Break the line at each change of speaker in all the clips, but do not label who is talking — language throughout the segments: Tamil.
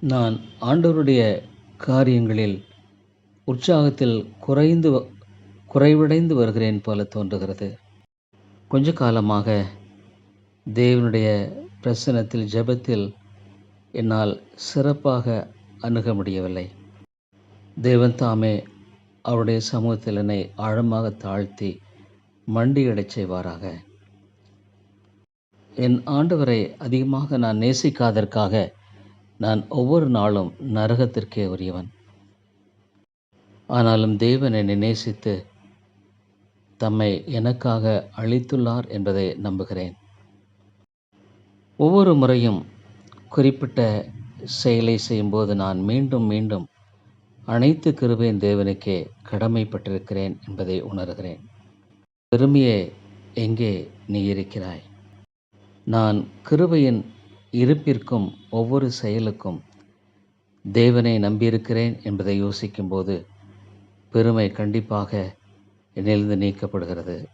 நான் ஆண்டவருடைய காரியங்களில் உற்சாகத்தில் குறைந்து வ- குறைவடைந்து வருகிறேன் போல தோன்றுகிறது. கொஞ்ச காலமாக தேவனுடைய பிரசனத்தில் ஜெபத்தில் என்னால் சிறப்பாக அணுக முடியவில்லை. தேவன் தாமே அவருடைய சமூகத்தில் என்னை ஆழமாக தாழ்த்தி மண்டியிடச் செய்வாராக. என் ஆண்டவரை அதிகமாக நான் நேசிக்காதற்காக நான் ஒவ்வொரு நாளும் நரகத்திற்கே உரியவன். ஆனாலும் தேவனை நேசித்து தம்மை எனக்காக அளித்துள்ளார் என்பதை நம்புகிறேன். ஒவ்வொரு முறையும் குறிப்பிட்ட செயலை செய்யும்போது நான் மீண்டும் மீண்டும் அனைத்து கிருபையின் தேவனுக்கே கடமைப்பட்டிருக்கிறேன் என்பதை உணர்கிறேன். பெருமையே எங்கே நீ இருக்கிறாய்? நான் கிருபையின் இருப்பிற்கும் ஒவ்வொரு செயலுக்கும் தேவனை நம்பியிருக்கிறேன் என்பதை யோசிக்கும்போது பெருமை கண்டிப்பாக என்னிலிருந்து நீக்கப்படுகிறது.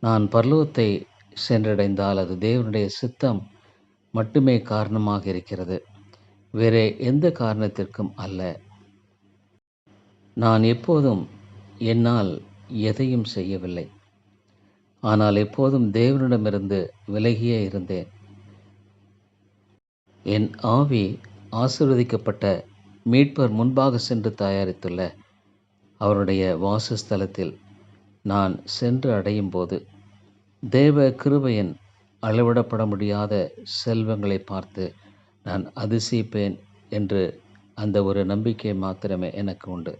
நான் பர்லோகத்தை சென்றடைந்தால் அது தேவனுடைய சித்தம் மட்டுமே காரணமாக இருக்கிறது. வேறே எந்த காரணத்திற்கும் அல்ல. நான் எப்போதும் என்னால் எதையும் செய்யவில்லை. ஆனால் எப்போதும் தேவனிடமிருந்து விலகியே இருந்தேன். என் ஆவி ஆசிர்வதிக்கப்பட்ட மீட்பர் முன்பாக சென்று தயாரித்துள்ள அவருடைய வாசஸ்தலத்தில் நான் சென்று அடையும் போது தேவ கிருபையின் அளவிடப்பட முடியாத செல்வங்களை பார்த்து நான் அதிசயிப்பேன் என்று அந்த ஒரு நம்பிக்கை மாத்திரமே எனக்கு உண்டு.